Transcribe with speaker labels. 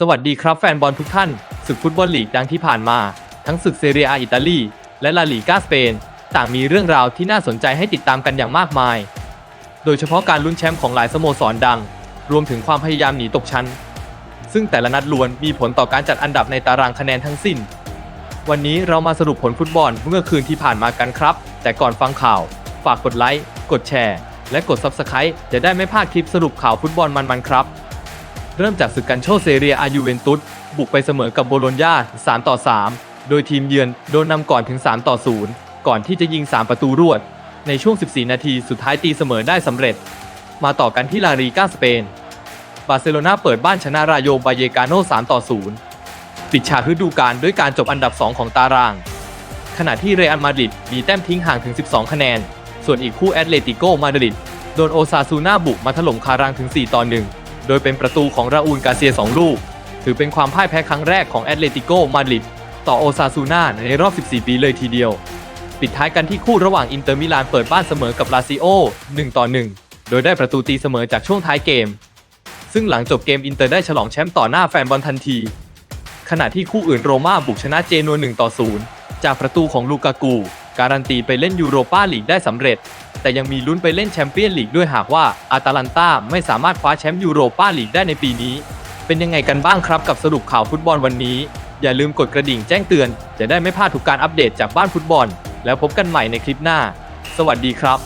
Speaker 1: สวัสดีครับแฟนบอลทุกท่าน ศึกฟุตบอลลีกดังที่ผ่านมา ทั้งศึกเซเรียอาอิตาลี และลาลีกาสเปน ต่างมีเรื่องราวที่น่าสนใจให้ติดตามกันอย่างมากมาย โดยเฉพาะการลุ้นแชมป์ของหลายสโมสรดัง รวมถึงความพยายามหนีตกชั้น ซึ่งแต่ละนัดล้วนมีผลต่อการจัดอันดับในตารางคะแนนทั้งสิ้น วันนี้เรามาสรุปผลฟุตบอลเมื่อคืนที่ผ่านมากันครับ แต่ก่อนฟังข่าว ฝากกดไลค์กดแชร์ และกด Subscribe จะได้ไม่พลาดคลิปสรุปข่าวฟุตบอลมันๆครับ เริ่มจากศึกกันโชเซเรียอายูเวนตุสบุกไปเสมอกับโบโลญญา3ต่อ 3 โดยทีมเยือนโดนนำก่อนถึง 3 ต่อ 0 ก่อนที่จะยิง 3 ประตูรวด ในช่วง 14 นาทีสุดท้ายตีเสมอได้สำเร็จ มาต่อกันที่ลาลีกาสเปน บาร์เซโลนาเปิดบ้านชนะรายโยบาเยกาโน3ต่อ 0 ปิดฉากฤดูกาลด้วยการจบอันดับ 2 ของตาราง ขณะที่เรอัลมาดริดมีแต้มทิ้งห่างถึง 12 คะแนน ส่วนอีกคู่แอตเลติโกมาดริดโดนโอซาซูน่าบุกมาถล่มคารังถึง 4 ต่อ 1 โดยเป็นประตูของราอูลกาเซีย2ลูก ถือเป็นความพ่ายแพ้ครั้งแรกของแอตเลติโกมาดริดต่อโอซาซูน่าในรอบ 14 ปีเลยทีเดียว ปิดท้ายกันที่คู่ระหว่างอินเตอร์มิลานเปิดบ้านเสมอกับลาซิโอ1ต่อ1 โดยได้ประตูตีเสมอจากช่วงท้ายเกม ซึ่งหลังจบเกมอินเตอร์ได้ฉลองแชมป์ต่อหน้าแฟนบอลทันที ขณะที่คู่อื่นโรม่าบุกชนะเจนัว1ต่อ0จากประตูของลูกากู การันตีไปเล่นยูโรปาลีกได้สำเร็จ แต่ยังมีลุ้นไปเล่นแชมเปี้ยนลีกด้วยหากว่าอาตาลันตาไม่สามารถคว้าแชมป์ยูโรปาลีกได้ในปีนี้ เป็นยังไงกันบ้างครับกับสรุปข่าวฟุตบอลวันนี้ อย่าลืมกดกระดิ่งแจ้งเตือน จะได้ไม่พลาดทุกการอัปเดตจากบ้านฟุตบอล แล้วพบกันใหม่ในคลิปหน้า สวัสดีครับ